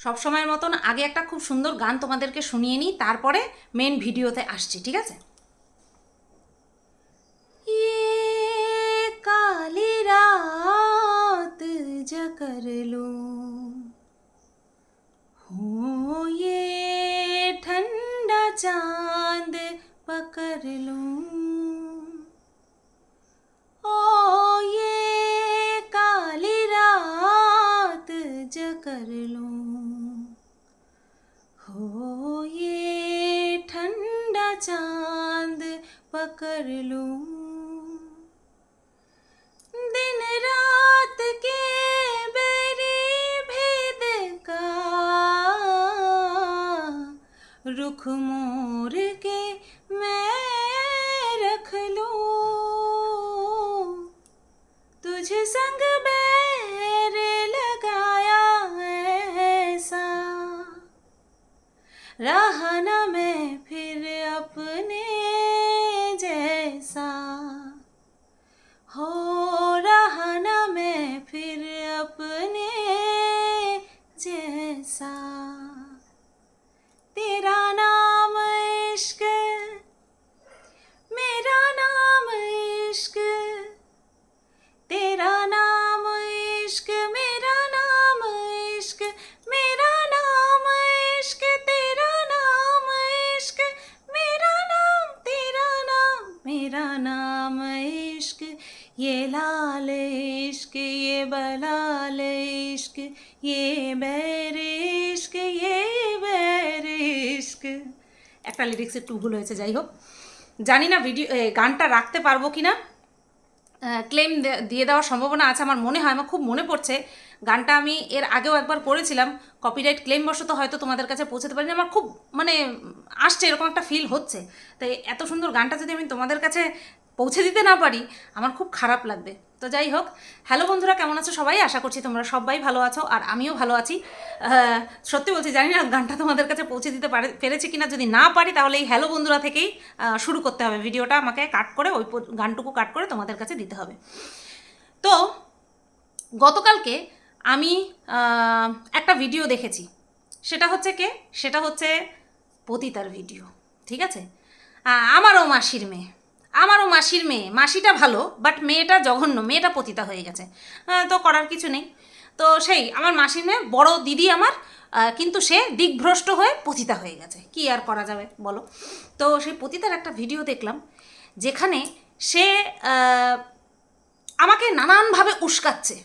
সব সময়ের মতন আগে একটা খুব সুন্দর গান তোমাদেরকে শুনিয়ে নিই তারপরে মেন ভিডিওতে আসছি ঠিক আছে ये काली रात जकर लूं हो ये ठंडा चांद पकड़ लूं ओ ये काली रात जकर लूं हो ये ठंडा चाँद पकड़ लूँ। दिन रात के बेरी भेद का रुख मोर के मैं रख लूँ। तुझ संग बलाल इश्क ये बैर इश्क ये बैर इश्क একটা লিরিক্স একটু ভুল হয়েছে যাই হোক জানি না ভিডিও এ, গানটা রাখতে পারবো কি না ক্লেম দিয়ে দেওয়ার সম্ভাবনা আছে আমার মনে হয় আমার খুব মনে পড়ছে গানটা আমি এর আগেও একবার করেছিলাম কপিরাইট ক্লেম বশত হয়তো তোমাদের কাছে পৌঁছাতে পারিনি আমার খুব মানে আসছে এরকম একটা ফিল হচ্ছে তাই এত সুন্দর গানটা যদি আমি তোমাদের কাছে পৌঁছে দিতে না পারি, আমার খুব খারাপ লাগবে। তো যাই হোক, হ্যালো বন্ধুরা, কেমন আছো সবাই? আশা করছি তোমরা সবাই ভালো আছো আর আমিও ভালো আছি। সত্যি বলছি, জানি না গানটা তোমাদের কাছে পৌঁছে দিতে পারে, পেরেছি কিনা, যদি না পারি তাহলে এই হ্যালো বন্ধুরা থেকেই শুরু করতে হবে। ভিডিওটা আমাকে কাট করে, ওই গানটুকু কাট করে তোমাদের কাছে দিতে হবে। তো, গতকালকে আমি একটা ভিডিও দেখেছি। সেটা হচ্ছে কে? সেটা হচ্ছে পতিতার ভিডিও, ঠিক আছে? আমারও মাসির মেয়ে। আমারও মাসির মেয়ে। মাসিটা ভালো বাট মেয়েটা জঘন্য, মেয়েটা পতিতা হয়ে গেছে। তো করার কিছু নেই। তো সেই, আমার মাসির মেয়ে বড় দিদি আমার কিন্তু সে দিকভ্রষ্ট হয়ে পতিতা হয়ে গেছে। কি আর করা যাবে, বলো? তো সেই পতিতার একটা ভিডিও দেখলাম, যেখানে সে আমাকে নানানভাবে উস্কাচ্ছে।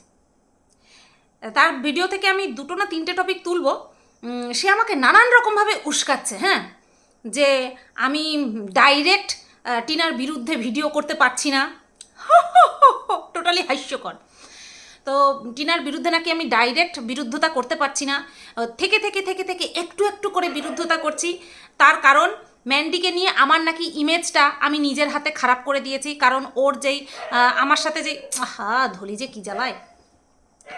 তার ভিডিও থেকে আমি দুটো না তিনটে টপিক তুলবো। সে আমাকে নানান রকমভাবে উস্কাচ্ছে হ্যাঁ? যে আমি ডাইরেক্ট টিনার বিরুদ্ধে ভিডিও করতে পারছি না। টোটালি হাস্যকর। তো টিনার বিরুদ্ধে নাকি আমি ডাইরেক্ট বিরুদ্ধতা করতে পারছি না। থেকে থেকে থেকে থেকে একটু একটু করে বিরুদ্ধতা করছি। তার কারণ, ম্যান্ডিকে নিয়ে আমার নাকি ইমেজটা আমি নিজের হাতে খারাপ করে দিয়েছি। কারণ ওর যেই আমার সাথে যেই হা ধলি যে কী জ্বালায়।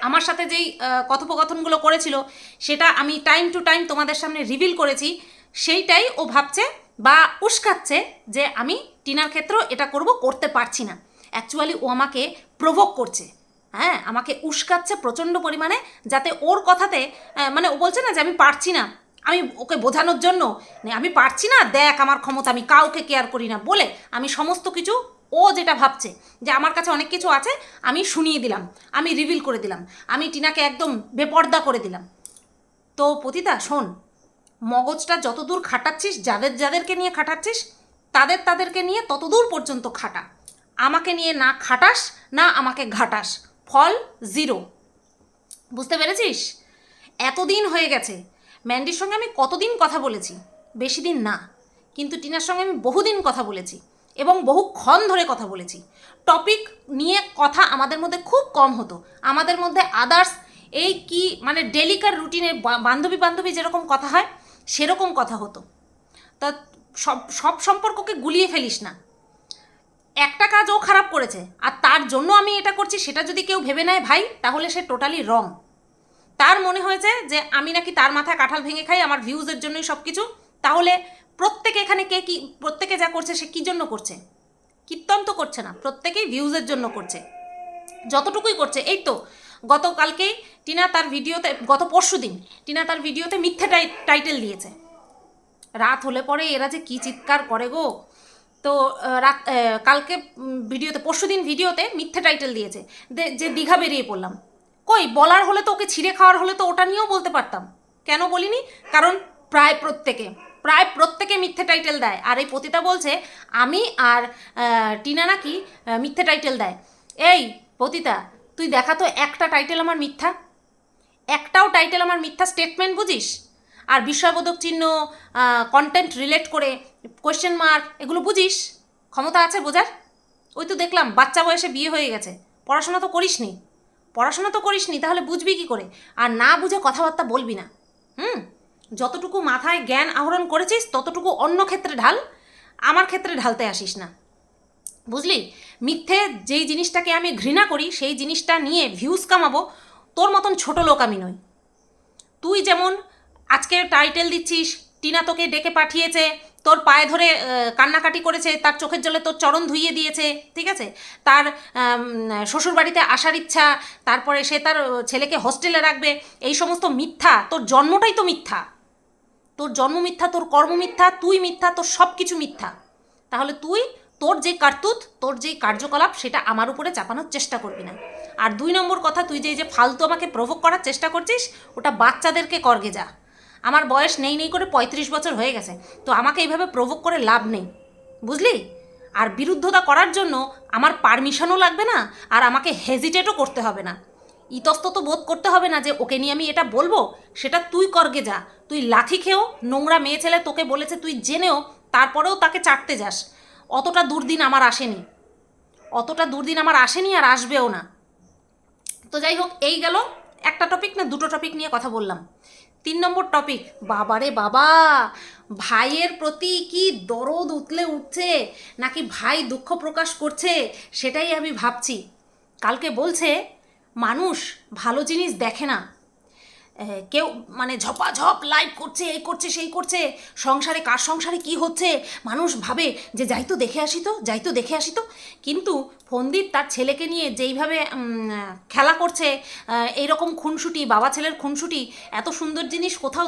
আমার সাথে যেই কথোপকথনগুলো করেছিল, সেটা আমি টাইম টু টাইম তোমাদের সামনে রিভিল করেছি। সেইটাই ও ভাবছে বা উস্কাচ্ছে যে আমি টিনার ক্ষেত্রেও এটা করব, করতে পারছি না। অ্যাকচুয়ালি ও আমাকে প্রভোগ করছে। হ্যাঁ আমাকে উস্কাচ্ছে প্রচণ্ড পরিমাণে যাতে ওর কথাতে মানে ও বলছে না যে আমি পারছি না। আমি ওকে বোঝানোর জন্য আমি পারছি না, দেখ আমার ক্ষমতা, আমি কাউকে কেয়ার করি না বলে আমি সমস্ত কিছু ও যেটা ভাবছে যে আমার কাছে অনেক কিছু আছে, আমি শুনিয়ে দিলাম, আমি রিভিল করে দিলাম, আমি টিনাকে একদম বেপর্দা করে দিলাম। তো পতিতা, শোন মগজটা যতদূর খাটাচ্ছিস, যাদের যাদেরকে নিয়ে খাটাচ্ছিস, তাদের তাদেরকে নিয়ে ততদূর পর্যন্ত খাটা। আমাকে নিয়ে না খাটাস, না আমাকে ঘাটাস। ফল জিরো বুঝতে পেরেছিস? এতদিন হয়ে গেছে। ম্যান্ডির সঙ্গে আমি কতদিন কথা বলেছি? বেশি দিন না। কিন্তু টিনার সঙ্গে আমি বহুদিন কথা বলেছি এবং বহুক্ষণ ধরে কথা বলেছি। টপিক নিয়ে কথা আমাদের মধ্যে খুব কম হতো। আমাদের মধ্যে আদার্স এই কি মানে ডেলিকার রুটিনের বান্ধবী বান্ধবী যেরকম কথা হয় সেরকম কথা হতো। তা সব সব সম্পর্ককে গুলিয়ে ফেলিস না। একটা কাজ ও খারাপ করেছে, আর তার জন্য আমি এটা করছি, সেটা যদি কেউ ভেবে নেয় ভাই, তাহলে সে টোটালি রং। তার মনে হয়েছে যে, আমি নাকি তার মাথায় কাঁঠাল ভেঙে খাই, আমার ভিউজের জন্যই সব কিছু তাহলে প্রত্যেকে এখানে কে কি, প্রত্যেকে যা করছে, সে কী জন্য করছে? কীর্তন তো করছে না, প্রত্যেকেই ভিউজের জন্য করছে। যতটুকুই করছে, এই তো গতকালকেই টিনা তার ভিডিওতে, গত পরশু দিন টিনা তার ভিডিওতে মিথ্যে টাই- টাইটেল দিয়েছে। রাত হলে পরে এরা যে কী চিৎকার করে গো। তো রাত কালকে ভিডিওতে, পরশু দিন ভিডিওতে মিথ্যে টাইটেল দিয়েছে। যে দীঘা বেরিয়ে পড়লাম। কই, বলার হলে তো ওকে ছিঁড়ে খাওয়ার হলে তো ওটা নিয়েও বলতে পারতাম। কেন বলিনি? কারণ প্রায় প্রত্যেকে প্রায় প্রত্যেকে মিথ্যে টাইটেল দেয়। আর এই পতিতা বলছে, আমি আর টিনা নাকি মিথ্যে টাইটেল দেয়। এই পতিতা তুই দেখা তো একটা টাইটেল আমার মিথ্যা। একটাও টাইটেল আমার মিথ্যা স্টেটমেন্ট বুঝিস? আর বিস্ময়বোধক চিহ্ন কন্টেন্ট রিলেট করে কোয়েশ্চেন মার্ক এগুলো বুঝিস? ক্ষমতা আছে বোঝার? ওই তো দেখলাম, বাচ্চা বয়সে বিয়ে হয়ে গেছে। পড়াশোনা তো করিসনি। পড়াশোনা তো করিসনি, তাহলে বুঝবি কি করে? আর না বুঝে কথাবার্তা বলবি না। হুম? যতটুকু মাথায় জ্ঞান আহরণ করেছিস, ততটুকু অন্য ক্ষেত্রে ঢাল। আমার ক্ষেত্রে ঢালতে আসিস না। বুঝলি? মিথ্যে যেই জিনিসটাকে আমি ঘৃণা করি, সেই জিনিসটা নিয়ে ভিউজ কামাবো, তোর মতন ছোট লোক আমি নই। তুই যেমন আজকে টাইটেল দিচ্ছিস, টিনা তোকে ডেকে পাঠিয়েছে, তোর পায়ে ধরে কান্নাকাটি করেছে, তার চোখের জলে তোর চরণ ধুইয়ে দিয়েছে, ঠিক আছে? তার শ্বশুরবাড়িতে আসার ইচ্ছা, তারপরে সে তার ছেলেকে হোস্টেলে রাখবে, এই সমস্ত মিথ্যা, তোর জন্মটাই তো মিথ্যা। তোর জন্ম মিথ্যা, তোর কর্ম মিথ্যা, তুই মিথ্যা, তোর সব কিছু মিথ্যা। তাহলে তুই তোর যে কার্তুত, তোর যেই কার্যকলাপ, সেটা আমার উপরে চাপানোর চেষ্টা করবি না। আর দুই নম্বর কথা, তুই যে যে ফালতু আমাকে প্রভোগ করার চেষ্টা করছিস, ওটা বাচ্চাদেরকে করগে যা। আমার বয়স নেই নেই করে পঁয়ত্রিশ বছর হয়ে গেছে, তো আমাকে এইভাবে প্রভোগ করে লাভ নেই। বুঝলি? আর বিরুদ্ধতা করার জন্য আমার পারমিশনও লাগবে না, আর আমাকে হেজিটেটও করতে হবে না। ইতস্তত বোধ করতে হবে না যে ওকে নিয়ে আমি এটা বলব, সেটা তুই করগে যা। তুই লাথি খেয়েও নোংরা মেয়ে ছেলে তোকে বলেছে, তুই জেনেও তারপরেও তাকে চাটতে যাস। অতটা দুর্দিন আমার আসেনি। অতটা দুর্দিন আমার আসেনি আর আসবেও না। তো যাই হোক, এই গেল একটা টপিক না, দুটো টপিক নিয়ে কথা বললাম। তিন নম্বর টপিক বাবারে বাবা, ভাইয়ের প্রতি কি দরদ উতলে উঠছে, নাকি ভাই দুঃখ প্রকাশ করছে, সেটাই আমি ভাবছি। কালকে বলছে, মানুষ ভালো জিনিস দেখে না কেউ মানে ঝপাঝপ লাইভ করছে এই করছে, সেই করছে। সংসারে কার সংসারে কি হচ্ছে? মানুষ ভাবে যে, যাই তো দেখে আসি তো, যাই তো দেখে আসি তো। কিন্তু ফন্দীপ তার ছেলেকে নিয়ে যেইভাবে খেলা করছে এইরকম খুনসুটি, বাবা ছেলের খুনসুটি, এত সুন্দর জিনিস কোথাও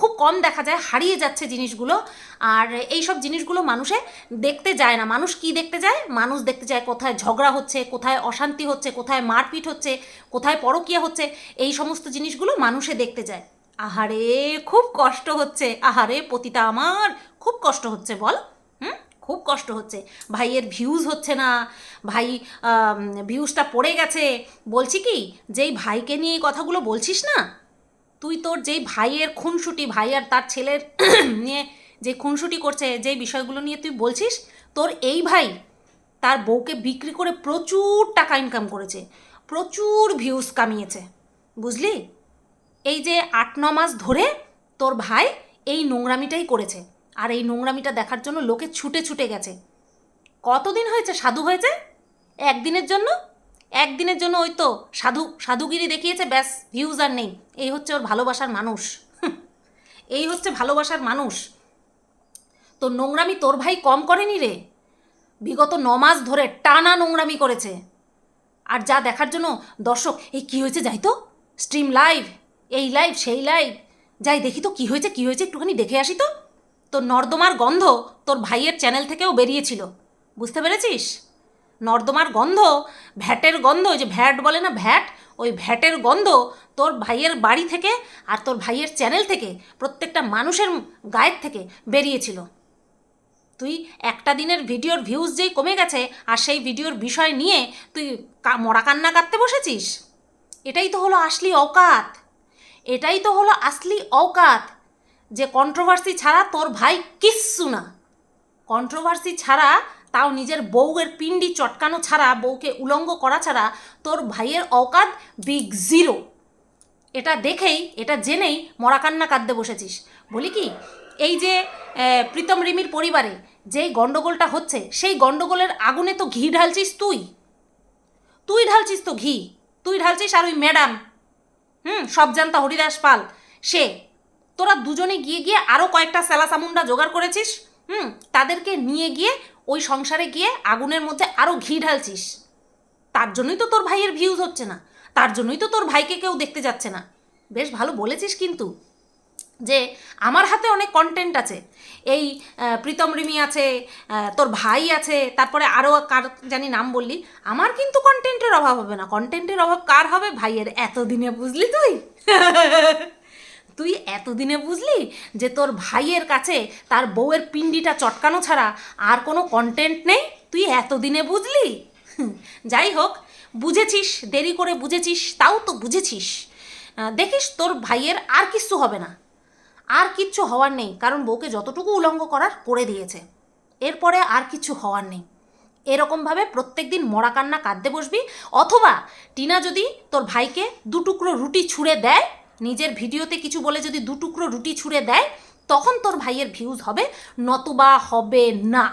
খুব কম দেখা যায়, হারিয়ে যাচ্ছে জিনিসগুলো। আর এই সব জিনিসগুলো মানুষে দেখতে যায় না। মানুষ কি দেখতে যায়? মানুষ দেখতে যায় কোথায় ঝগড়া হচ্ছে, কোথায় অশান্তি হচ্ছে, কোথায় মারপিট হচ্ছে, কোথায় পরকীয়া হচ্ছে। এই সমস্ত জিনিসগুলো মানুষে দেখতে যায়। আহারে, খুব কষ্ট হচ্ছে। আহারে, পতিতা আমার, খুব কষ্ট হচ্ছে, বল। খুব কষ্ট হচ্ছে। ভাইয়ের ভিউজ হচ্ছে না। ভাই ভিউজটা পড়ে গেছে। বলছি কি, যেই ভাইকে নিয়ে কথাগুলো বলছিস না, তুই তোর যেই ভাইয়ের খুনসুটি, ভাই আর তার ছেলের নিয়ে যে খুনসুটি করছে, যেই বিষয়গুলো নিয়ে তুই বলছিস, তোর এই ভাই তার বউকে বিক্রি করে প্রচুর টাকা ইনকাম করেছে। প্রচুর ভিউজ কামিয়েছে। বুঝলি? এই যে আট, ন মাস ধরে তোর ভাই এই নোংরামিটাই করেছে। আর এই নোংরামিটা দেখার জন্য লোকে ছুটে ছুটে গেছে। কতদিন হয়েছে? সাধু হয়েছে? একদিনের জন্য? একদিনের জন্য ওই তো সাধু, সাধুগিরি দেখিয়েছে, ব্যাস ভিউজ আর নেই। এই হচ্ছে ওর ভালোবাসার মানুষ। এই হচ্ছে ভালোবাসার মানুষ। তো নোংরামি তোর ভাই কম করেনি রে? বিগত ন মাস ধরে টানা নোংরামি করেছে। আর যা দেখার জন্য, দর্শক, এই কী হয়েছে যাই তো? স্ট্রিম লাইভ, এই লাইভ, সেই লাইভ। যাই দেখি তো কী হয়েছে কী হয়েছে একটুখানি দেখে আসি তো। তোর নর্দমার গন্ধ তোর ভাইয়ের চ্যানেল থেকেও বেরিয়েছিল। বুঝতে পেরেছিস? নর্দমার গন্ধ, ভ্যাটের গন্ধ, ওই যে ভ্যাট বলে না ভ্যাট? ওই ভ্যাটের গন্ধ তোর ভাইয়ের বাড়ি থেকে আর তোর ভাইয়ের চ্যানেল থেকে, প্রত্যেকটা মানুষের গায়ের থেকে বেরিয়েছিল। তুই একটা দিনের ভিডিওর ভিউজ যেই কমে গেছে আর সেই ভিডিওর বিষয় নিয়ে তুই মরা কান্না কাটতে বসেছিস? এটাই তো হলো আসলি অকাত। এটাই তো হলো আসলি অকাত। যে কন্ট্রোভার্সি ছাড়া তোর ভাই কিচ্ছু না। কন্ট্রোভার্সি ছাড়া তাও নিজের বউয়ের পিণ্ডি চটকানো ছাড়া, বউকে উলঙ্গ করা ছাড়া তোর ভাইয়ের অকাত বিগ জিরো এটা দেখেই, এটা জেনেই মরাকান্না কাঁদতে বসেছিস। বলি কি, এই যে প্রীতম রিমির পরিবারে যেই গণ্ডগোলটা হচ্ছে, সেই গণ্ডগোলের আগুনে তো ঘি ঢালছিস তুই। তুই ঢালছিস তো ঘি, তুই ঢালছিস আর ওই ম্যাডাম হুম সব জানতা হরিদাস পাল। সে তোরা দুজনে গিয়ে গিয়ে আরও কয়েকটা স্যালা সামুন্ডা জোগাড় করেছিস, হুম? তাদেরকে নিয়ে গিয়ে ওই সংসারে গিয়ে আগুনের মধ্যে আরও ঘি ঢালছিস। তার জন্যই তো তোর ভাইয়ের ভিউজ হচ্ছে না, তার জন্যই তো তোর ভাইকে কেউ দেখতে যাচ্ছে না। বেশ ভালো বলেছিস কিন্তু যে আমার হাতে অনেক কন্টেন্ট আছে। এই প্রীতম রিমি আছে তোর ভাই আছে, তারপরে আরও কার জানি নাম বললি, আমার কিন্তু কন্টেন্টের অভাব হবে না। কন্টেন্টের অভাব কার হবে? ভাইয়ের। এতদিনে বুঝলি তুই? তুই এতদিনে বুঝলি যে তোর ভাইয়ের কাছে তার বউয়ের পিন্ডিটা চটকানো ছাড়া আর কোনো কন্টেন্ট নেই? তুই এতদিনে বুঝলি? যাই হোক, বুঝেছিস, দেরি করে বুঝেছিস, তাও তো বুঝেছিস। দেখিস তোর ভাইয়ের আর কিচ্ছু হবে না। আর কিচ্ছু হওয়ার নেই, কারণ বউকে যতটুকু উলঙ্গ করার করে দিয়েছে। এরপরে আর কিছু হওয়ার নেই। এরকমভাবে প্রত্যেক দিন মরা কান্না কাঁদতে বসবি, অথবা টিনা যদি তোর ভাইকে দু টুকরো রুটি ছুঁড়ে দেয় নিজের ভিডিওতে কিছু বলে যদি দু টুকরো রুটি ছুঁড়ে দেয়, তখন তোর ভাইয়ের ভিউজ হবে নতুবা হবে না।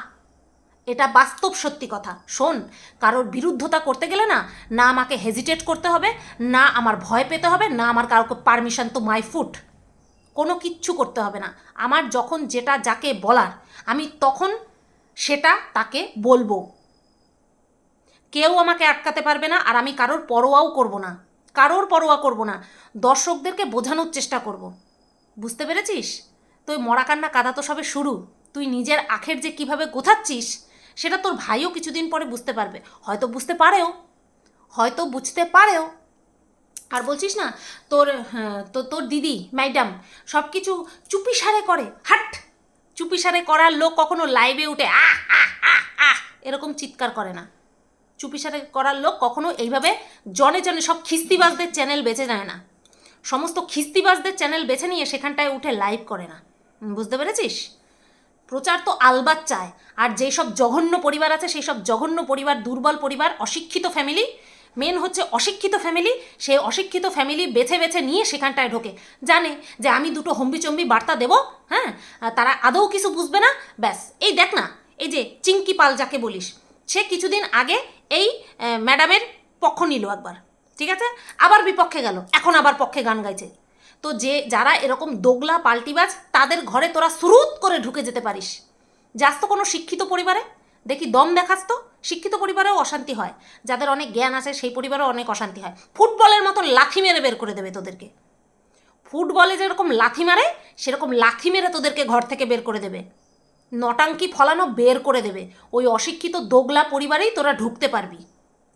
এটা বাস্তব সত্যি কথা। শোন, কারোর বিরুদ্ধতা করতে গেলে না না আমাকে হেজিটেট করতে হবে, না আমার ভয় পেতে হবে, না আমার কাউকে পারমিশন তো মাই ফুট কোনো কিচ্ছু করতে হবে না। আমার যখন যেটা যাকে বলার, আমি তখন সেটা তাকে বলব। কেউ আমাকে আটকাতে পারবে না, আর আমি কারোর পরোয়াও করব না। কারোর পরোয়া করব না দর্শকদেরকে বোঝানোর চেষ্টা করব। বুঝতে পেরেছিস? তুই মরা কান্না কাদা তো সবে শুরু। তুই নিজের আখের যে কীভাবে গোছাচ্ছিস সেটা তোর ভাইও কিছুদিন পরে বুঝতে পারবে। হয়তো বুঝতে পারেও। হয়তো বুঝতে পারেও। আর বলছিস না তোর হ্যাঁ, তো তোর দিদি ম্যাডাম সব কিছু চুপিসারে করে। হাট! চুপিসারে করার লোক কখনো লাইভে উঠে আহ আহ আহ আহ এরকম চিৎকার করে না। চুপিসারে করার লোক কখনো এইভাবে জনে জনে সব খিস্তিবাজদের চ্যানেল বেছে নেয় না। সমস্ত খিস্তিবাজদের চ্যানেল বেছে নিয়ে সেখানটায় উঠে লাইভ করে না। বুঝতে পেরেছিস? প্রচার তো আলবাত চায়। আর যেই সব জঘন্য পরিবার আছে, সেই সব জঘন্য পরিবার, দুর্বল পরিবার, অশিক্ষিত ফ্যামিলি মেন হচ্ছে অশিক্ষিত ফ্যামিলি সেই অশিক্ষিত ফ্যামিলি বেছে বেছে নিয়ে সেখানটায় ঢোকে। জানে যে আমি দুটো হম্বিচম্বি বার্তা দেবো হ্যাঁ? তারা আদৌ কিছু বুঝবে না? ব্যাস, এই দেখ না, এই যে চিঙ্কি পাল যাকে বলিস, সে কিছুদিন আগে এই ম্যাডামের পক্ষ নিল একবার, ঠিক আছে? আবার বিপক্ষে গেল, এখন আবার পক্ষে গান গাইছে। তো যে, যারা এরকম দোগলা পাল্টিবাজ, তাদের ঘরে তোরা সুরুত করে ঢুকে যেতে পারিস। যাস তো কোনো শিক্ষিত পরিবারে, দেখি দম দেখাস তো, শিক্ষিত পরিবারেও অশান্তি হয়। যাদের অনেক জ্ঞান আছে, সেই পরিবারেও অনেক অশান্তি হয়। ফুটবলের মতন লাথি মেরে বের করে দেবে তোদেরকে। ফুটবলে যেরকম লাথি মারে, সেরকম লাথি মেরে তোদেরকে ঘর থেকে বের করে দেবে। নটাঙ্কি ফলানো বের করে দেবে। ওই অশিক্ষিত দোগলা পরিবারেই তোরা ঢুকতে পারবি।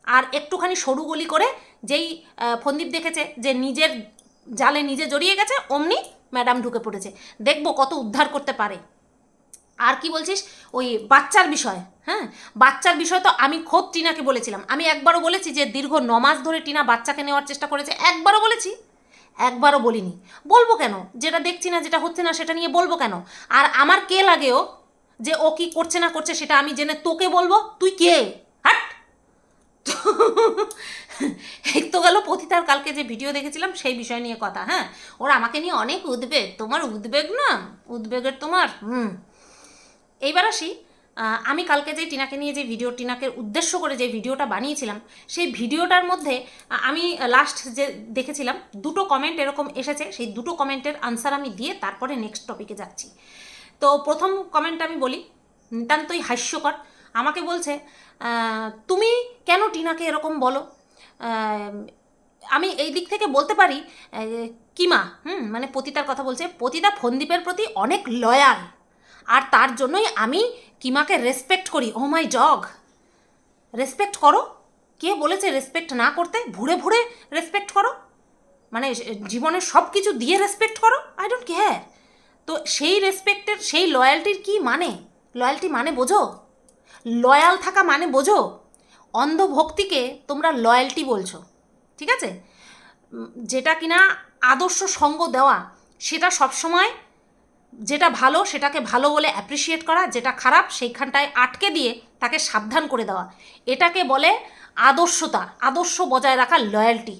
আর একটুখানি সরু গলি করে যেই ফন্দীপ দেখেছে যে নিজের জালে নিজে জড়িয়ে গেছে, অমনি ম্যাডাম ঢুকে পড়েছে। দেখব কত উদ্ধার করতে পারে। আর কি বলছিস? ওই বাচ্চার বিষয় হ্যাঁ? বাচ্চার বিষয় তো আমি খোদ টিনাকে বলেছিলাম। আমি একবারও বলেছি যে দীর্ঘ ন মাস ধরে টিনা বাচ্চাকে নেওয়ার চেষ্টা করেছে। একবারও বলেছি। একবারও বলিনি। বলব কেন? যেটা দেখছি না, যেটা হচ্ছে না, সেটা নিয়ে বলব কেন? আর আমার কে লাগেও যে ও কি করছে না করছে সেটা আমি জেনে তোকে বলব, তুই কে? হাট! এই তো গেল পতিতার, কালকে যে ভিডিও দেখেছিলাম সেই বিষয় নিয়ে কথা হ্যাঁ? ওর আমাকে নিয়ে অনেক উদ্বেগ, তোমার উদ্বেগ না? উদ্বেগের তোমার, হুম। এইবার আসি আমি কালকে যে টিনাকে নিয়ে যে ভিডিও, টিনাকে উদ্দেশ্য করে যে ভিডিওটা বানিয়েছিলাম, সেই ভিডিওটার মধ্যে আমি লাস্ট যে দেখেছিলাম, দুটো কমেন্ট এরকম এসেছে, সেই দুটো কমেন্টের আনসার আমি দিয়ে তারপরে নেক্সট টপিকে যাচ্ছি। তো প্রথম কমেন্ট আমি বলি, নিতান্তই হাস্যকর। আমাকে বলছে তুমি কেন টিনাকে এরকম বলো? আমি এই দিক থেকে বলতে পারি কিমা, হুম মানে পতিতার কথা বলছে, পতিতা ফন্দীপের প্রতি অনেক লয়াল আর তার জন্যই আমি কিমাকে রেসপেক্ট করি। ও মাই জগ রেসপেক্ট করো। কে বলেছে রেসপেক্ট না করতে? ভুড়ে ভুড়ে রেসপেক্ট করো। মানে জীবনের সব কিছু দিয়ে রেসপেক্ট করো? আই ডোন্ট কেয়ার তো সেই রেসপেক্টের সেই লয়্যালটির কি মানে? লয়্যালটি মানে বোঝো? লয়াল থাকা মানে বোঝো? অন্ধভক্তিকে তোমরা লয়্যালটি বলছো, ঠিক আছে? যেটা কিনা আদর্শ সঙ্গ দেওয়া, সেটা সবসময় যেটা ভালো সেটাকে ভালো বলে অ্যাপ্রিসিয়েট করা, যেটা খারাপ সেইখানটায় আটকে দিয়ে তাকে সাবধান করে দেওয়া। এটাকে বলে আদর্শতা, আদর্শ বজায় রাখা লয়্যালটি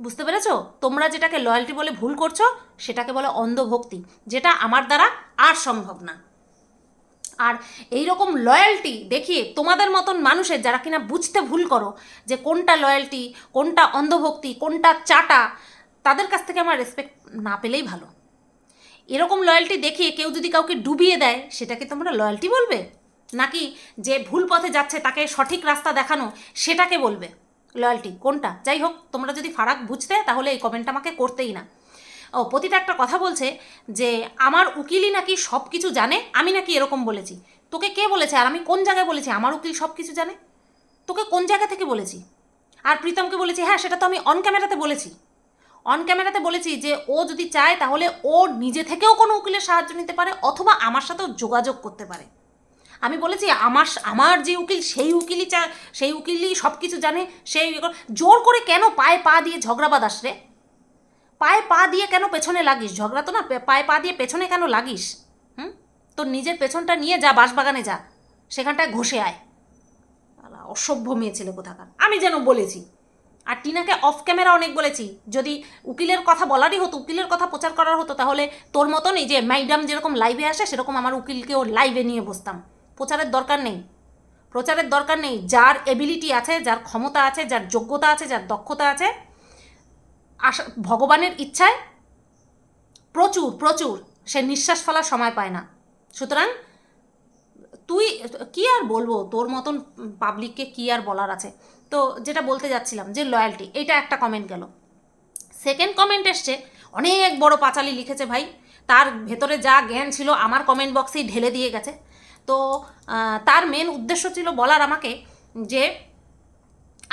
বুঝতে পেরেছ? তোমরা যেটাকে লয়্যালটি বলে ভুল করছ, সেটাকে বলে অন্ধভক্তি, যেটা আমার দ্বারা আর সম্ভব না। আর এই রকম লয়্যালটি দেখিয়ে তোমাদের মতন মানুষের যারা কিনা বুঝতে ভুল করো, যে কোনটা লয়্যালটি কোনটা অন্ধভক্তি, কোনটা চাটা, তাদের কাছ থেকে আমার রেসপেক্ট না পেলেই ভালো। এরকম লয়্যালটি দেখিয়ে কেউ যদি কাউকে ডুবিয়ে দেয়, সেটাকে তোমরা লয়্যালটি বলবে? নাকি যে ভুল পথে যাচ্ছে, তাকে সঠিক রাস্তা দেখানো, সেটাকে বলবে? লয়্যালটি কোনটা? যাই হোক, তোমরা যদি ফারাক বুঝতে, তাহলে এই কমেন্টটা আমাকে করতেই না। ও, প্রতিটা একটা কথা বলছে যে, আমার উকিলই নাকি সব কিছু জানে? আমি নাকি এরকম বলেছি। তোকে কে বলেছে? আর আমি কোন জায়গায় বলেছি, আমার উকিল সব কিছু জানে? তোকে কোন জায়গা থেকে বলেছি? আর প্রীতমকে বলেছি হ্যাঁ সেটা তো আমি অন ক্যামেরাতে বলেছি। অন ক্যামেরাতে বলেছি যে, ও যদি চায়, তাহলে ও নিজে থেকেও কোনো উকিলের সাহায্য নিতে পারে, অথবা আমার সাথেও যোগাযোগ করতে পারে। আমি বলেছি, আমার আমার যে উকিল, সেই উকিলই চা, সেই উকিলই সব কিছু জানে, সেই জোর করে কেন পায়ে পা দিয়ে ঝগড়া বাদাস রে? পায়ে পা দিয়ে কেন পেছনে লাগিস? ঝগড়া তো না পায়ে পা দিয়ে পেছনে কেন লাগিস? হুম? তোর নিজের পেছনটা নিয়ে যা বাঁশবাগানে যা, সেখানটায় ঘষে আয়। অসভ্য মেয়ে ছেলে কোথাকার। আমি যেন বলেছি। আর টিনাকে অফ ক্যামেরা অনেক বলেছি। যদি উকিলের কথা বলারই হতো, উকিলের কথা প্রচার করার হতো, তাহলে তোর মতন এই যে ম্যাডাম যেরকম লাইভে আসে, সেরকম আমার উকিলকেও লাইভে নিয়ে বসতাম। প্রচারের দরকার নেই। প্রচারের দরকার নেই। যার এবিলিটি আছে, যার ক্ষমতা আছে, যার যোগ্যতা আছে, যার দক্ষতা আছে, আশা, ভগবানের ইচ্ছায় প্রচুর প্রচুর সে নিঃশ্বাস ফেলার সময় পায় না। সুতরাং তুই, কি আর বলব? তোর মতন পাবলিককে কি আর বলার আছে? তো যেটা বলতে যাচ্ছিলাম যে লয়্যালটি এটা একটা কমেন্ট গেল। সেকেন্ড কমেন্ট এসছে, অনেক বড় পাঁচালি লিখেছে ভাই। তার ভেতরে যা জ্ঞান ছিল আমার কমেন্ট বক্সেই ঢেলে দিয়ে গেছে। তো তার মেন উদ্দেশ্য ছিল বলার আমাকে যে,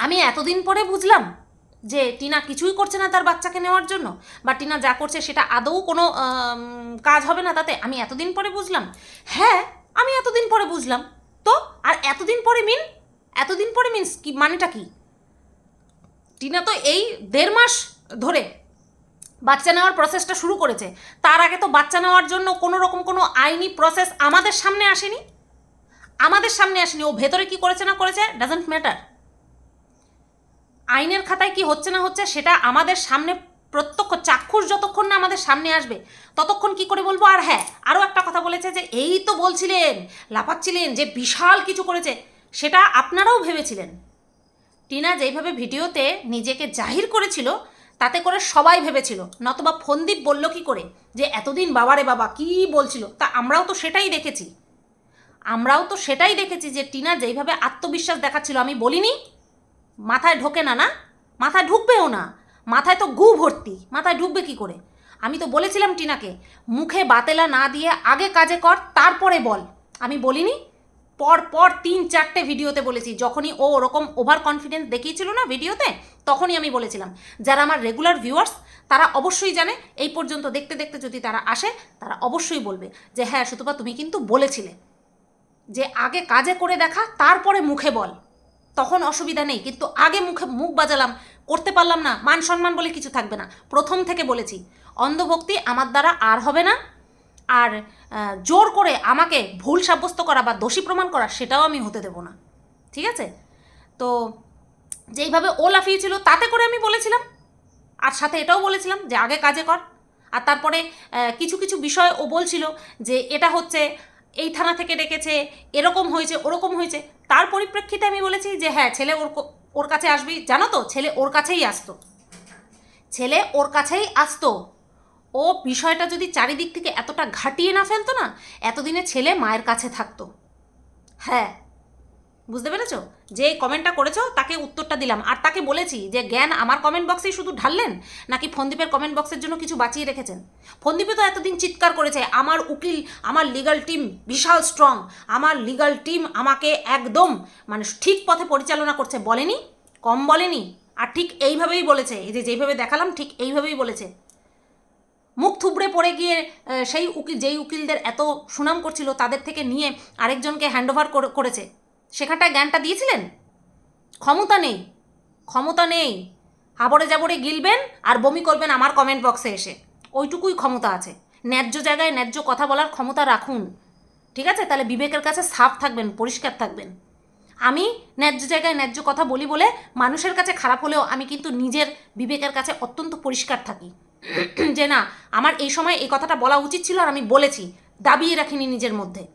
আমি এতদিন পরে বুঝলাম যে টিনা কিছুই করছে না তার বাচ্চাকে নেওয়ার জন্য, বা টিনা যা করছে সেটা আদৌ কোনো কাজ হবে না তাতে, আমি এতদিন পরে বুঝলাম। হ্যাঁ আমি এতদিন পরে বুঝলাম। তো, আর এতদিন পরে মিন এতদিন পরে মিনস কি, মানেটা কি? টিনা তো এই দেড় মাস ধরে বাচ্চা নেওয়ার প্রসেসটা শুরু করেছে, তার আগে তো বাচ্চা নেওয়ার জন্য কোনো রকম কোনো আইনি প্রসেস আমাদের সামনে আসেনি? আমাদের সামনে আসেনি, ও ভেতরে কি করেছে না করেছে ডাজন্ট ম্যাটার আইনের খাতায় কি হচ্ছে না হচ্ছে সেটা আমাদের সামনে প্রত্যক্ষ, চাক্ষুষ যতক্ষণ না আমাদের সামনে আসবে, ততক্ষণ কি করে বলব? আর হ্যাঁ আরও একটা কথা বলেছে যে এই তো বলছিলেন, লাফাচ্ছিলেন, যে বিশাল কিছু করেছে, সেটা আপনারাও ভেবেছিলেন। টিনা যেইভাবে ভিডিওতে নিজেকে জাহির করেছিল তাতে করে সবাই ভেবেছিল, নতবা ফন্দীপ বলল কি করে? যে এতদিন বাবারে বাবা, কি বলছিল? তা আমরাও তো সেটাই দেখেছি। আমরাও তো সেটাই দেখেছি যে টিনা যেইভাবে আত্মবিশ্বাস দেখাচ্ছিল, আমি বলিনি? মাথায় ঢোকে না না? মাথায় ঢুকবেও না? মাথায় তো গু ভর্তি, মাথায় ঢুকবে কি করে? আমি তো বলেছিলাম টিনাকে, মুখে বাতেলা না দিয়ে আগে কাজে কর, তারপরে বল। আমি বলিনি? পর পর তিন চারটে ভিডিওতে বলেছি, যখনই ও ওরকম ওভার কনফিডেন্স দেখিয়েছিল না ভিডিওতে, তখনই আমি বলেছিলাম। যারা আমার রেগুলার ভিউয়ার্স তারা অবশ্যই জানে, এই পর্যন্ত দেখতে দেখতে যদি তারা আসে, তারা অবশ্যই বলবে যে হ্যাঁ সুতপা, তুমি কিন্তু বলেছিলে যে আগে কাজে করে দেখা, তারপরে মুখে বল। তখন অসুবিধা নেই, কিন্তু আগে মুখে মুখ বাজালাম, করতে পারলাম না, মান সম্মান বলে কিছু থাকবে না। প্রথম থেকে বলেছি, অন্ধভক্তি আমার দ্বারা আর হবে না। আর জোর করে আমাকে ভুল সাব্যস্ত করা বা দোষী প্রমাণ করা সেটাও আমি হতে দেব না। ঠিক আছে? তো যেইভাবে ও লাফিয়েছিল, তাতে করে আমি বলেছিলাম। আর সাথে এটাও বলেছিলাম যে আগে কাজে কর। আর তারপরে কিছু কিছু বিষয় ও বলছিল যে এটা হচ্ছে, এই থানা থেকে ডেকেছে, এরকম হয়েছে, ওরকম হয়েছে। তার পরিপ্রেক্ষিতে আমি বলেছি যে হ্যাঁ ছেলে ওর ওর কাছে আসবি। জানো তো? ছেলে ওর কাছেই আসতো। ছেলে ওর কাছেই আসতো। ও বিষয়টা যদি চারিদিক থেকে এতটা ঘাটিয়ে না ফেলতো না, এতদিনে ছেলে মায়ের কাছে থাকতো। হ্যাঁ বুঝতে পেরেছ? যে কমেন্টটা করেছ, তাকে উত্তরটা দিলাম। আর তাকে বলেছি যে, জ্ঞান আমার কমেন্ট বক্সেই শুধু ঢাললেন, নাকি ফন্দীপের কমেন্ট বক্সের জন্য কিছু বাঁচিয়ে রেখেছেন? ফন্দীপে তো এতদিন চিৎকার করেছে, আমার উকিল, আমার লিগাল টিম বিশাল স্ট্রং আমার লিগাল টিম আমাকে একদম মানে ঠিক পথে পরিচালনা করছে। বলেনি, কম বলেনি। আর ঠিক এইভাবেই বলেছে, এই যে যেইভাবে দেখালাম, ঠিক এইভাবেই বলেছে। মুখ থুবড়ে পড়ে গিয়ে সেই উকিল, যেই উকিলদের এত সুনাম করছিল তাদের থেকে নিয়ে আরেকজনকে হ্যান্ডওভার করেছে। সেখানটায় জ্ঞানটা দিয়েছিলেন? ক্ষমতা নেই ক্ষমতা নেই। হাবড়ে জাবড়ে গিলবেন আর বমি করবেন আমার কমেন্ট বক্সে এসে। ওইটুকুই ক্ষমতা আছে। ন্যায্য জায়গায় ন্যায্য কথা বলার ক্ষমতা রাখুন। ঠিক আছে? তাহলে বিবেকের কাছে সাফ থাকবেন, পরিষ্কার থাকবেন। আমি ন্যায্য জায়গায় ন্যায্য কথা বলি বলে মানুষের কাছে খারাপ হলেও আমি কিন্তু নিজের বিবেকের কাছে অত্যন্ত পরিষ্কার থাকি। যে না, আমার এই সময় এই কথাটা বলা উচিত ছিল আর আমি বলেছি, দাবিয়ে রাখিনি নিজের মধ্যে।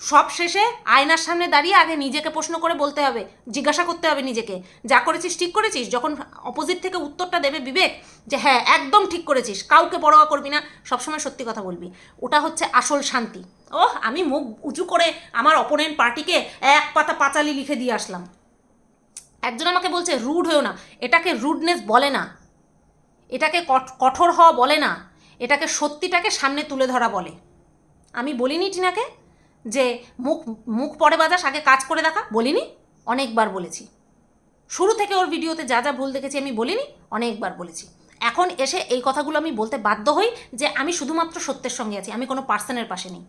সব শেষে আয়নার সামনে দাঁড়িয়ে আগে নিজেকে প্রশ্ন করে বলতে হবে, জিজ্ঞাসা করতে হবে নিজেকে, যা করেছিস ঠিক করেছিস? যখন অপোজিট থেকে উত্তরটা দেবে বিবেক যে হ্যাঁ একদম ঠিক করেছিস, কাউকে পরোয়া করবি না, সবসময় সত্যি কথা বলবি। ওটা হচ্ছে আসল শান্তি। ওহ, আমি মুখ উঁচু করে আমার অপোনেন্ট পার্টিকে এক পাতা পাঁচালি লিখে দিয়ে আসলাম। একজন আমাকে বলছে, রুড হয়েও না। এটাকে রুডনেস বলে না। এটাকে কঠ- কঠোর হওয়া বলে না, এটাকে সত্যিটাকে সামনে তুলে ধরা বলে। আমি বলিনি টিনাকে যে মুখ মুখ পরে বাজাস আগে কাজ করে দেখা, বলিনি, অনেকবার বলেছি। শুরু থেকে ওর ভিডিওতে যা যা ভুল দেখেছি আমি বলিনি, অনেকবার বলেছি। এখন এসে এই কথাগুলো আমি বলতে বাধ্য হই যে আমি শুধুমাত্র সত্যের সঙ্গে আছি, আমি কোনো পার্সনের পাশে নেই।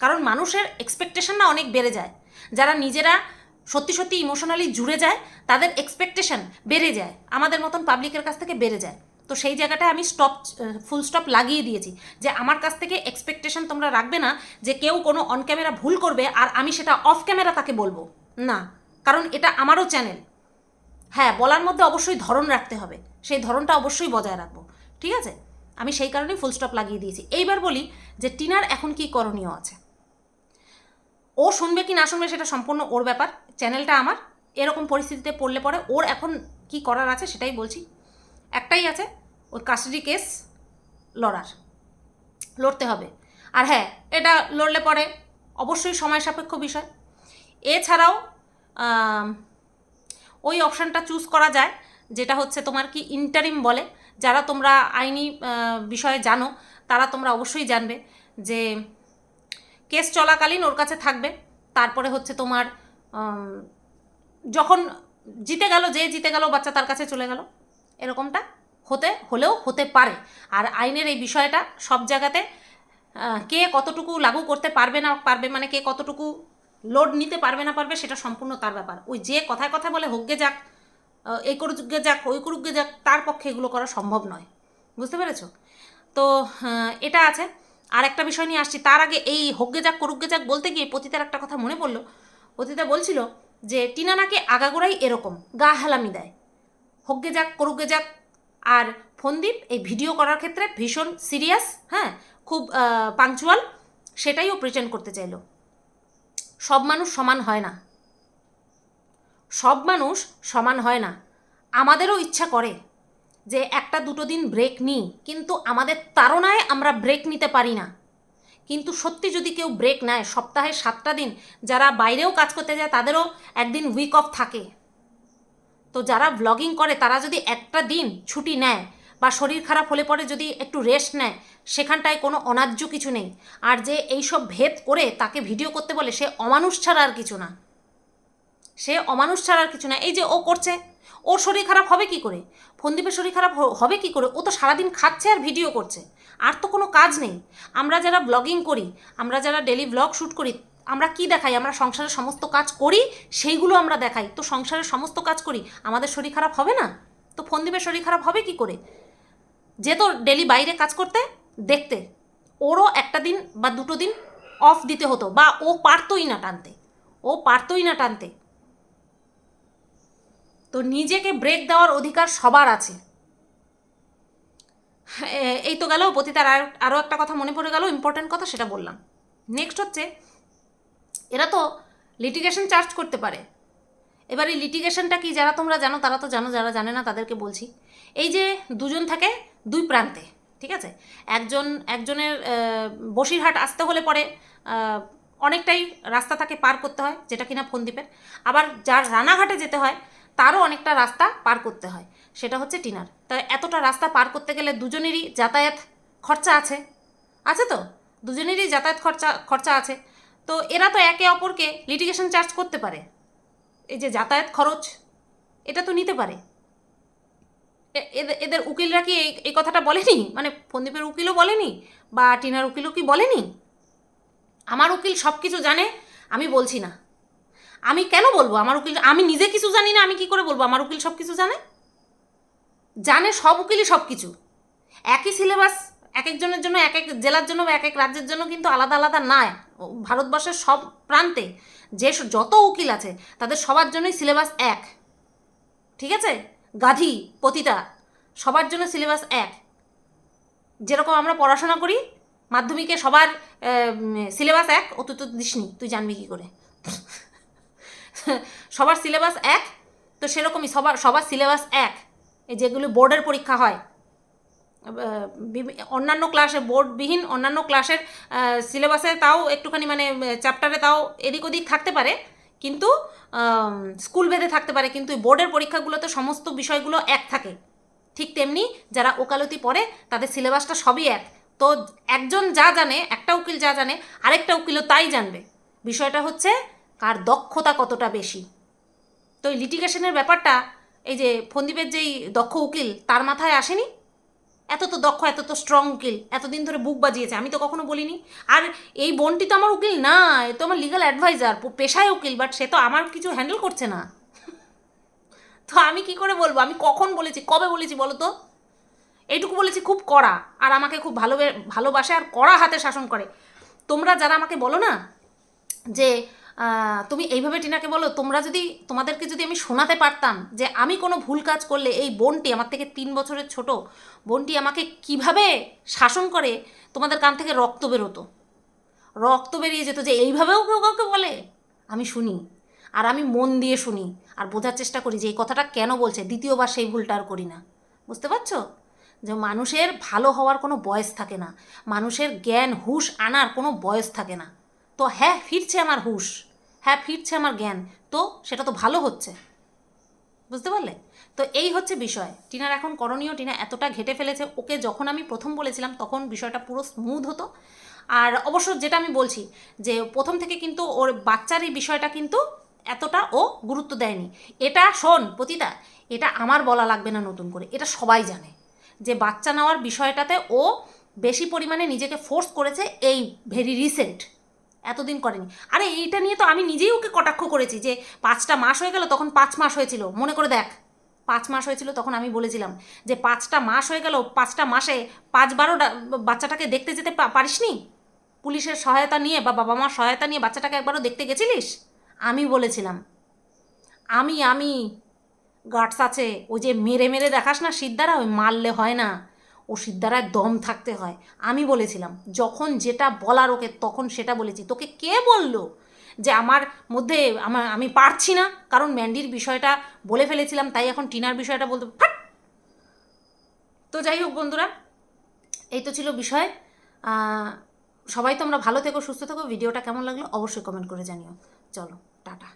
কারণ মানুষের এক্সপেকটেশন না অনেক বেড়ে যায়। যারা নিজেরা সত্যি সত্যি ইমোশনালি জুড়ে যায়, তাদের এক্সপেকটেশন বেড়ে যায়, আমাদের মতন পাবলিকের কাছ থেকে বেড়ে যায়। তো সেই জায়গাটায় আমি স্টপ ফুল স্টপ লাগিয়ে দিয়েছি যে আমার কাছ থেকে এক্সপেকটেশন তোমরা রাখবে না যে কেউ কোনো অন ক্যামেরা ভুল করবে আর আমি সেটা অফ ক্যামেরা তাকে বলব। না, কারণ এটা আমারও চ্যানেল হ্যাঁ বলার মধ্যে অবশ্যই ধরন রাখতে হবে। সেই ধরনটা অবশ্যই বজায় রাখব। ঠিক আছে? আমি সেই কারণেই ফুল স্টপ লাগিয়ে দিয়েছি। এইবার বলি যে টিনার এখন কি করণীয় আছে? ও শুনবে কি না শুনবে সেটা সম্পূর্ণ ওর ব্যাপার চ্যানেলটা আমার। এরকম পরিস্থিতিতে পড়লে পরে ওর এখন কি করার আছে সেটাই বলছি। একটাই আছে, ওর কাস্টাডি কেস লড়ার, লড়তে হবে। আর হ্যাঁ এটা লড়লে পরে অবশ্যই সময় সাপেক্ষ বিষয়। এছাড়াও ওই অপশানটা চুজ করা যায়, যেটা হচ্ছে তোমার কি ইন্টারিম বলে, যারা তোমরা আইনি বিষয়ে জানো, তারা তোমরা অবশ্যই জানবে যে কেস চলাকালীন ওর কাছে থাকবে, তারপরে হচ্ছে তোমার যখন জিতে গেল, যে জিতে গেল, বাচ্চা তার কাছে চলে গেল এরকমটা হতে, হলেও হতে পারে। আর আইনের এই বিষয়টা সব জায়গাতে কে কতটুকু লাগু করতে পারবে না পারবে মানে কে কতটুকু লোড নিতে পারবে না পারবে, সেটা সম্পূর্ণ তার ব্যাপার। ওই যে কথায় কথা বলে হোকগে যাক এই করুকগে যাক, ওই করুকগে যাক, তার পক্ষে এগুলো করা সম্ভব নয়। বুঝতে পেরেছ? তো এটা আছে। আর একটা বিষয় নিয়ে আসছি। তার আগে এই হোকগে যাক করুকগে যাক বলতে গিয়ে পতিতার একটা কথা মনে পড়ল। পতিতা বলছিল যে টিনা নাকি আগাগোড়াই এরকম, গা হেলামি দেয়। হোকগে যাক করুকগে যাক। আর ফন্দীপ, এই ভিডিও করার ক্ষেত্রে ভীষণ সিরিয়াস হ্যাঁ? খুব পাংচুয়াল সেটাই ও প্রেজেন্ট করতে চাইলো। সব মানুষ সমান হয় না। সব মানুষ সমান হয় না। আমাদেরও ইচ্ছা করে যে একটা দুটো দিন ব্রেক নিই, কিন্তু আমাদের তাড়নায় আমরা ব্রেক নিতে পারি না। কিন্তু সত্যি যদি কেউ ব্রেক নেয়, সপ্তাহে সাতটা দিন যারা বাইরেও কাজ করতে যায়, তাদেরও একদিন উইক অফ থাকে। তো যারা ব্লগিং করে, তারা যদি একটা দিন ছুটি নেয় বা শরীর খারাপ হলে পরে যদি একটু রেস্ট নেয়, সেখানটায় কোনো অন্যায্য কিছু নেই। আর যে এইসব ভেদ করে তাকে ভিডিও করতে বলে, সে অমানুষ ছাড়া আর কিছু না। সে অমানুষ ছাড়া আর কিছু না। এই যে ও করছে, ওর শরীর খারাপ হবে কি করে? ফন্দীপের শরীর খারাপ হবে কি করে? ও তো সারাদিন খাচ্ছে আর ভিডিও করছে। আর তো কোনো কাজ নেই। আমরা যারা ব্লগিং করি, আমরা যারা ডেলি ব্লগ শ্যুট করি আমরা কি দেখাই? আমরা সংসারের সমস্ত কাজ করি, সেইগুলো আমরা দেখাই। তো সংসারের সমস্ত কাজ করি, আমাদের শরীর খারাপ হবে না? তো ফন্দীপের শরীর খারাপ হবে কি করে? যে তো ডেলি বাইরে কাজ করতে, দেখতে। ওরও একটা দিন বা দুটো দিন অফ দিতে হতো, বা ও পারতোই না টানতে। ও পারতোই না টানতে। তো নিজেকে ব্রেক দেওয়ার অধিকার সবার আছে। এই তো গেল, পতিতার আর, আরও একটা কথা মনে পড়ে গেল ইম্পর্টেন্ট কথা সেটা বললাম। নেক্সট হচ্ছে এরা তো লিটিগেশন চার্জ করতে পারে। এবার এই লিটিগেশনটা কি? যারা তোমরা জানো, তারা তো জানো, যারা জানে না, তাদেরকে বলছি। এই যে দুজন থাকে দুই প্রান্তে, ঠিক আছে? একজন, একজনের বসিরহাট আসতে হলে পরে অনেকটাই রাস্তা তাকে পার করতে হয়, যেটা কিনা ফন্দীপের। আবার যার রানাঘাটে যেতে হয়, তারও অনেকটা রাস্তা পার করতে হয়, সেটা হচ্ছে টিনার। তাই এতটা রাস্তা পার করতে গেলে দুজনেরই যাতায়াত খরচা আছে। আছে তো? দুজনেরই যাতায়াত খরচা খরচা আছে। তো এরা তো একে অপরকে লিটিগেশন চার্জ করতে পারে। এই যে যাতায়াত খরচ, এটা তো নিতে পারে। এদের উকিলরা কি এই কথাটা বলেনি? মানে ফন্দীপের উকিলও বলেনি? বা টিনার উকিলও কি বলেনি? আমার উকিল সব কিছু জানে, আমি বলছি না। আমি কেন বলব? আমার উকিল, আমি নিজে কিছু জানি না, আমি কি করে বলব? আমার উকিল সব কিছু জানে? জানে সব উকিলই সব কিছু একই সিলেবাস এক একজনের জন্য, এক এক জেলার জন্য বা এক এক রাজ্যের জন্য কিন্তু আলাদা আলাদা নয় ভারতবর্ষের সব প্রান্তে যে যত উকিল আছে, তাদের সবার জন্যই সিলেবাস এক। ঠিক আছে? গাধি, পতিতা, সবার জন্য সিলেবাস এক। যেরকম আমরা পড়াশোনা করি, মাধ্যমিকে সবার সিলেবাস এক ও তুই তো দিসনি। তুই জানবি কী করে? সবার সিলেবাস এক, তো সেরকমই সবার সবার সিলেবাস এক। যেগুলো বোর্ডের পরীক্ষা হয় অন্যান্য ক্লাসে বোর্ডবিহীন অন্যান্য ক্লাসের সিলেবাসে তাও একটুখানি মানে চ্যাপ্টারে তাও এদিক ওদিক থাকতে পারে। কিন্তু স্কুল বেঁধে থাকতে পারে। কিন্তু বোর্ডের পরীক্ষাগুলোতে সমস্ত বিষয়গুলো এক থাকে। ঠিক তেমনি যারা ওকালতি পড়ে, তাদের সিলেবাসটা সবই এক। তো একজন যা জানে, একটা উকিল যা জানে, আরেকটা উকিলও তাই জানবে। বিষয়টা হচ্ছে, কার দক্ষতা কতটা বেশি? তো এই লিটিগেশনের ব্যাপারটা, এই যে ফন্দীপের যেই দক্ষ উকিল, তার মাথায় আসেনি? এত তো দক্ষ, এত তো স্ট্রং উকিল, এতদিন ধরে বুক বাজিয়েছে, আমি তো কখনো বলিনি। আর এই বোনটি তো আমার উকিল না, এ তো আমার লিগাল অ্যাডভাইজার পেশায় উকিল বাট সে তো আমার কিছু হ্যান্ডেল করছে না। তো আমি কি করে বলব? আমি কখন বলেছি? কবে বলেছি বলো তো? এইটুকু বলেছি খুব কড়া, আর আমাকে খুব ভালো ভালোবাসে আর কড়া হাতে শাসন করে। তোমরা যারা আমাকে বলো না যে তুমি এইভাবে টিনাকে বলো, তোমরা যদি, তোমাদেরকে যদি আমি শোনাতে পারতাম যে আমি কোনো ভুল কাজ করলে এই বোনটি আমার থেকে তিন বছরের ছোট, বোনটি আমাকে কীভাবে শাসন করে, তোমাদের কান থেকে রক্ত বেরোতো। রক্ত বেরিয়ে যেত যে এইভাবেও কেউ কাউকে বলে। আমি শুনি, আর আমি মন দিয়ে শুনি, আর বোঝার চেষ্টা করি যে এই কথাটা কেন বলছে, দ্বিতীয়বার সেই ভুলটা আর করি না। বুঝতে পারছ? যে মানুষের ভালো হওয়ার কোনো বয়স থাকে না, মানুষের জ্ঞান, হুশ আনার কোনো বয়স থাকে না। তো হ্যাঁ ফিরছে আমার হুশ। হ্যাঁ ফিরছে আমার জ্ঞান। তো সেটা তো ভালো হচ্ছে। বুঝতে পারলে? তো এই হচ্ছে বিষয়। টিনার এখন করণীয়, টিনা এতটা ঘেটে ফেলেছে, ওকে যখন আমি প্রথম বলেছিলাম, তখন বিষয়টা পুরো স্মুথ হতো। আর অবশ্য যেটা আমি বলছি, যে প্রথম থেকে কিন্তু ওর বাচ্চার এই বিষয়টা কিন্তু এতটা ও গুরুত্ব দেয়নি। এটা শোন, পতিতা, এটা আমার বলা লাগবে না নতুন করে। এটা সবাই জানে। যে বাচ্চা নেওয়ার বিষয়টাতে ও বেশি পরিমাণে নিজেকে ফোর্স করেছে এই ভেরি রিসেন্ট এতদিন করেনি। আরে এইটা নিয়ে তো আমি নিজেই ওকে কটাক্ষ করেছি যে পাঁচটা মাস হয়ে গেল, তখন পাঁচ মাস হয়েছিল। মনে করে দেখ, পাঁচ মাস হয়েছিল তখন আমি বলেছিলাম যে পাঁচটা মাস হয়ে গেল, পাঁচটা মাসে পাঁচ বারো ডা- বাচ্চাটাকে দেখতে যেতে পারিসনি? পুলিশের সহায়তা নিয়ে বা বাবা মার সহায়তা নিয়ে বাচ্চাটাকে একবারও দেখতে গেছিলিস? আমি বলেছিলাম। আমি আমি গার্ডস আছে, ওই যে মেরে মেরে দেখাস না সিদ্ধারা ওই মারলে হয় না। ও সিদ্ধারায় দম থাকতে হয়। আমি বলেছিলাম, যখন যেটা বলার ওকে, তখন সেটা বলেছি। তোকে কে বলল যে আমার মধ্যে আমার, আমি পারছি না? কারণ ম্যান্ডির বিষয়টা বলে ফেলেছিলাম, তাই এখন টিনার বিষয়টা বলতে ফাট! তো যাই হোক বন্ধুরা, এই তো ছিল বিষয়। সবাই তোমরা ভালো থেকো, সুস্থ থেকো। ভিডিওটা কেমন লাগল অবশ্যই কমেন্ট করে জানিও। চলো, টাটা।